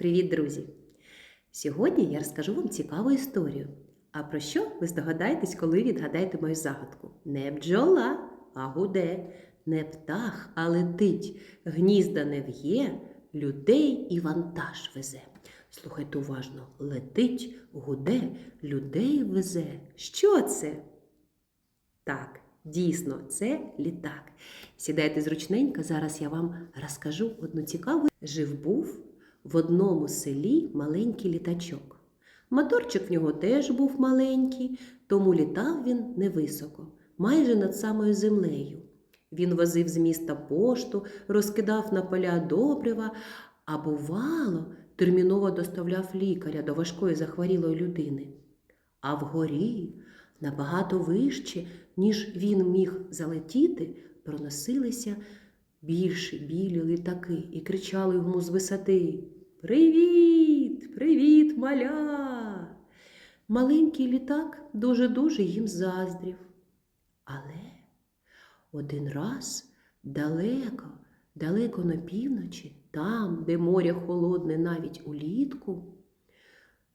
Привіт, друзі! Сьогодні я розкажу вам цікаву історію. А про що ви здогадаєтесь, коли відгадаєте мою загадку? Не бджола, а гуде, не птах, а летить, гнізда не в'є, людей і вантаж везе. Слухайте уважно, летить, гуде, людей везе. Що це? Так, дійсно, це літак. Сідайте зручненько, зараз я вам розкажу одну цікаву. Жив був в одному селі маленький літачок. Моторчик в нього теж був маленький, тому літав він невисоко, майже над самою землею. Він возив з міста пошту, розкидав на поля добрива, а бувало, терміново доставляв лікаря до важкої захворілої людини. А вгорі, набагато вище, ніж він міг залетіти, проносилися більші білі літаки і кричали йому з висоти Привіт! Привіт, маля! Маленький літак дуже-дуже їм заздрів. Але один раз далеко, далеко на півночі, там, де море холодне навіть улітку,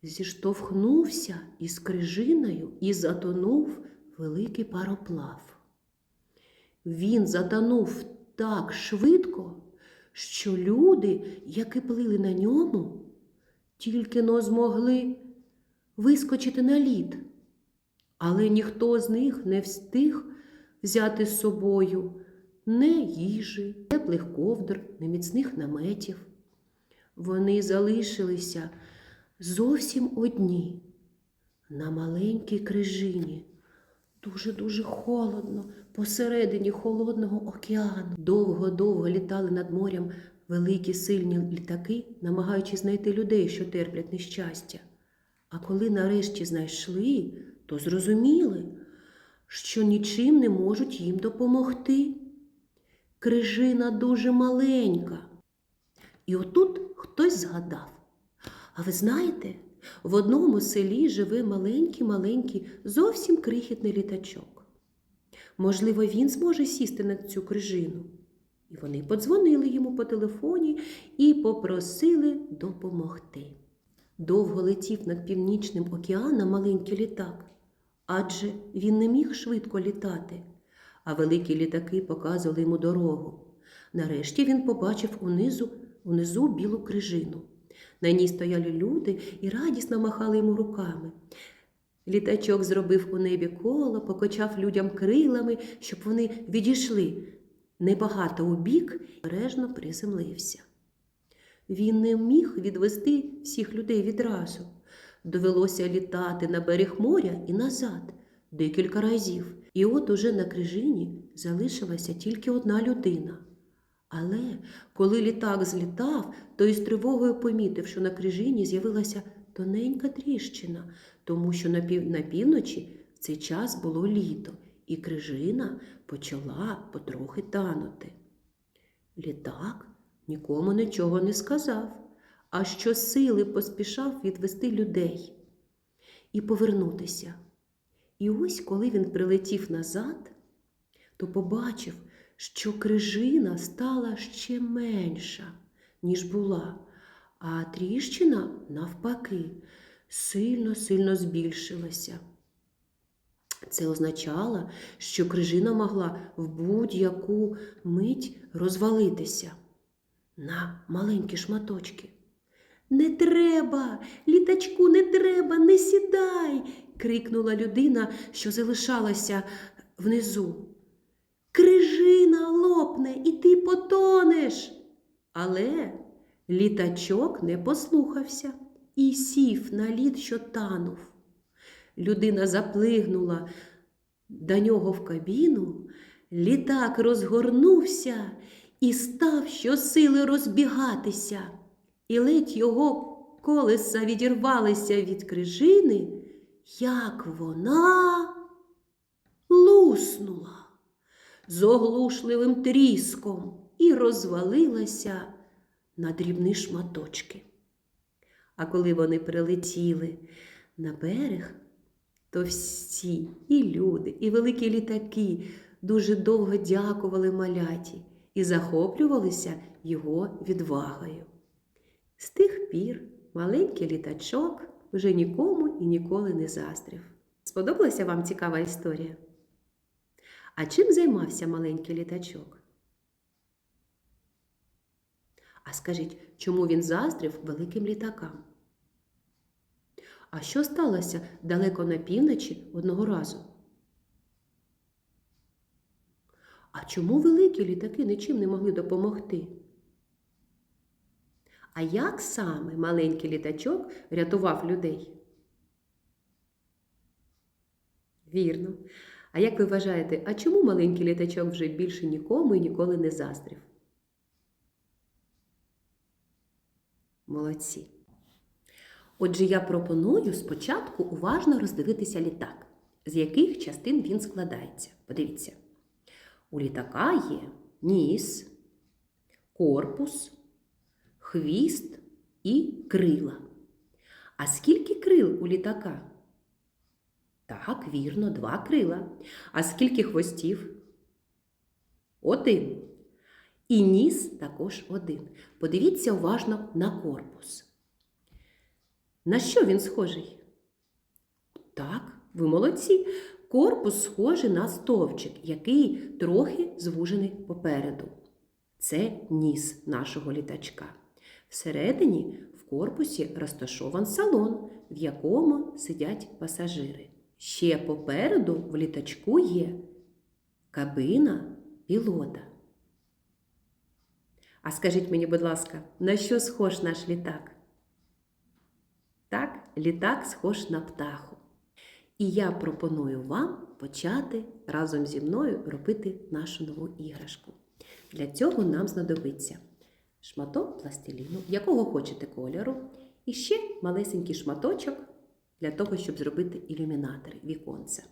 зіштовхнувся із крижиною і затонув великий пароплав. Він затонув так швидко, що люди, які плили на ньому, тільки но змогли вискочити на лід, але ніхто з них не встиг взяти з собою не їжі, теплих ковдр, не міцних наметів. Вони залишилися зовсім одні на маленькій крижині. Дуже-дуже холодно, посередині холодного океану. Довго-довго літали над морем великі сильні літаки, намагаючись знайти людей, що терплять нещастя. А коли нарешті знайшли, то зрозуміли, що нічим не можуть їм допомогти. Крижина дуже маленька. І отут хтось згадав. А ви знаєте, в одному селі живе маленький-маленький, зовсім крихітний літачок. Можливо, він зможе сісти на цю крижину. І вони подзвонили йому по телефоні і попросили допомогти. Довго летів над північним океаном маленький літак, адже він не міг швидко літати, а великі літаки показували йому дорогу. Нарешті він побачив унизу, унизу білу крижину. На ній стояли люди і радісно махали йому руками. Літачок зробив у небі коло, покочав людям крилами, щоб вони відійшли небагато у бік і бережно приземлився. Він не міг відвести всіх людей відразу. Довелося літати на берег моря і назад декілька разів. І от уже на крижині залишилася тільки одна людина. Але коли літак злітав, то із тривогою помітив, що на крижині з'явилася тоненька тріщина, тому що на, пів... на півночі в цей час було літо, і крижина почала потрохи танути. Літак нікому нічого не сказав, а щосили поспішав відвести людей і повернутися. І ось, коли він прилетів назад, то побачив, що крижина стала ще менша, ніж була, а тріщина, навпаки, сильно-сильно збільшилася. Це означало, що крижина могла в будь-яку мить розвалитися на маленькі шматочки. Не треба, літачку, не треба, не сідай, крикнула людина, що залишалася внизу. Крижина лопне, і ти потонеш. Але літачок не послухався і сів на лід, що танув. Людина заплигнула до нього в кабіну, літак розгорнувся і став щосили розбігатися, і ледь його колеса відірвалися від крижини, як вона луснула з оглушливим тріском і розвалилася на дрібні шматочки. А коли вони прилетіли на берег, то всі, і люди, і великі літаки дуже довго дякували маляті і захоплювалися його відвагою. З тих пір маленький літачок вже нікому і ніколи не заздрив. Сподобалася вам цікава історія? А чим займався маленький літачок? А скажіть, чому він заздрив великим літакам? А що сталося далеко на півночі одного разу? А чому великі літаки нічим не могли допомогти? А як саме маленький літачок рятував людей? Вірно. А як ви вважаєте, а чому маленький літачок вже більше нікому і ніколи не заздрив? Молодці. Отже, я пропоную спочатку уважно роздивитися літак, з яких частин він складається. Подивіться. У літака є ніс, корпус, хвіст і крила. А скільки крил у літака? Так, вірно, два крила. А скільки хвостів? Один. І ніс також один. Подивіться уважно на корпус. На що він схожий? Так, ви молодці. Корпус схожий на стовпчик, який трохи звужений попереду. Це ніс нашого літачка. Всередині в корпусі розташован салон, в якому сидять пасажири. Ще попереду в літачку є кабина пілота. А скажіть мені, будь ласка, на що схож наш літак? Так, літак схож на птаху. І я пропоную вам почати разом зі мною робити нашу нову іграшку. Для цього нам знадобиться шматок пластиліну, якого хочете кольору, і ще малесенький шматочок для того, щоб зробити ілюмінатори, віконця.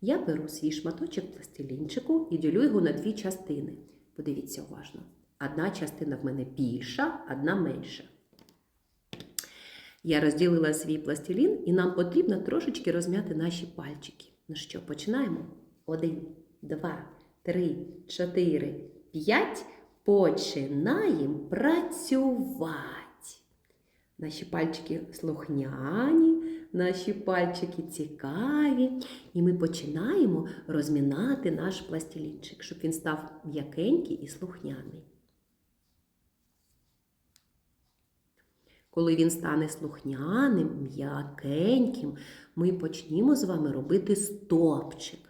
Я беру свій шматочок пластилінчику і ділю його на дві частини. Подивіться уважно. Одна частина в мене більша, одна менша. Я розділила свій пластилін, і нам потрібно трошечки розм'яти наші пальчики. Ну що, починаємо? Один, два, три, чотири, п'ять. Починаємо працювати. Наші пальчики слухняні, наші пальчики цікаві. І ми починаємо розмінати наш пластилінчик, щоб він став м'якенький і слухняний. Коли він стане слухняним, м'якеньким, ми почнімо з вами робити стопчик.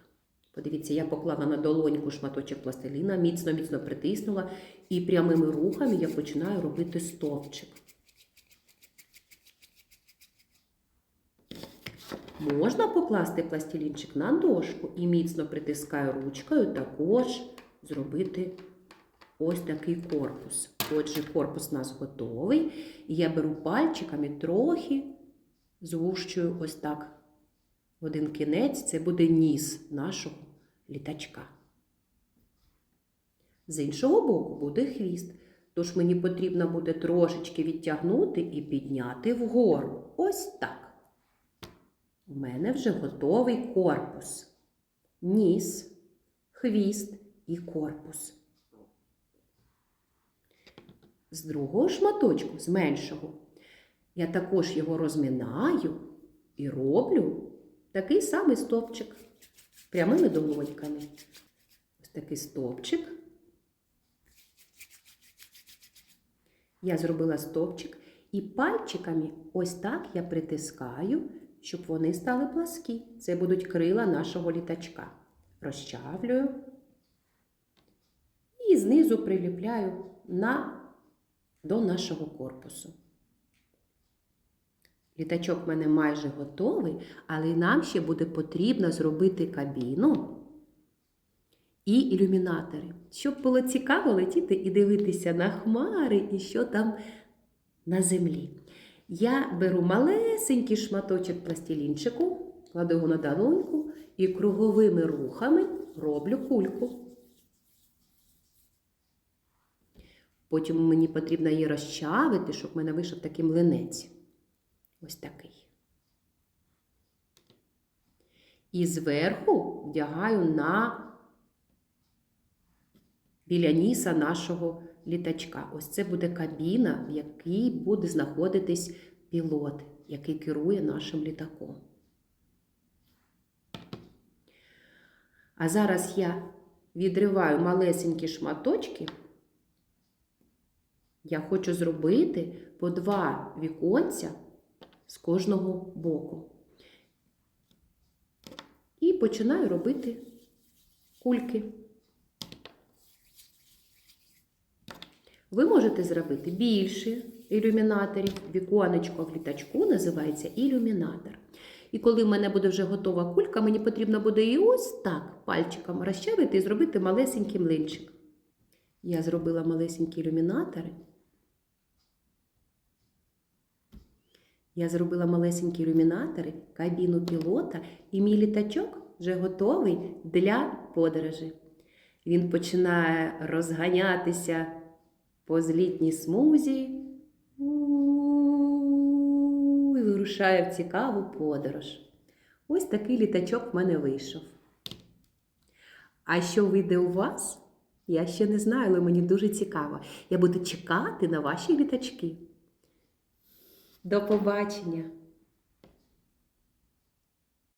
Подивіться, я поклала на долоньку шматочок пластиліна, міцно-міцно притиснула, і прямими рухами я починаю робити стовпчик. Можна покласти пластилінчик на дошку і міцно притискаю ручкою, також зробити ось такий корпус. Отже, корпус у нас готовий. І я беру пальчиками трохи звущую ось так. В один кінець це буде ніс нашого літачка. З іншого боку буде хвіст. Тож мені потрібно буде трошечки відтягнути і підняти вгору. Ось так. У мене вже готовий корпус. Ніс, хвіст і корпус. З другого шматочку, з меншого, я також його розминаю і роблю такий самий стовпчик прямими долоньками. Ось такий стовпчик. Я зробила стовпчик і пальчиками ось так я притискаю, щоб вони стали пласкі. Це будуть крила нашого літачка. Розчавлюю і знизу приліпляю на до нашого корпусу. Літачок в мене майже готовий, але нам ще буде потрібно зробити кабіну і ілюмінатори, щоб було цікаво летіти і дивитися на хмари і що там на землі. Я беру малесенький шматочок пластилінчику, кладу його на долоньку і круговими рухами роблю кульку. Потім мені потрібно її розчавити, щоб в мене вийшов такий млинець. Ось такий. І зверху вдягаю на біля ніса нашого літачка. Ось це буде кабіна, в якій буде знаходитись пілот, який керує нашим літаком. А зараз я відриваю малесенькі шматочки. Я хочу зробити по два віконця з кожного боку. І починаю робити кульки. Ви можете зробити більше ілюмінаторів. Віконечко в літачку називається ілюмінатор. І коли в мене буде вже готова кулька, мені потрібно буде і ось так пальчиком розчавити і зробити малесенький млинчик. Я зробила малесенькі ілюмінатори. Я зробила малесенькі ілюмінатори, кабіну пілота, і мій літачок вже готовий для подорожі. Він починає розганятися по злітній смузі У-у-у, і вирушає в цікаву подорож. Ось такий літачок в мене вийшов. А що вийде у вас? Я ще не знаю, але мені дуже цікаво. Я буду чекати на ваші літачки. До побачення!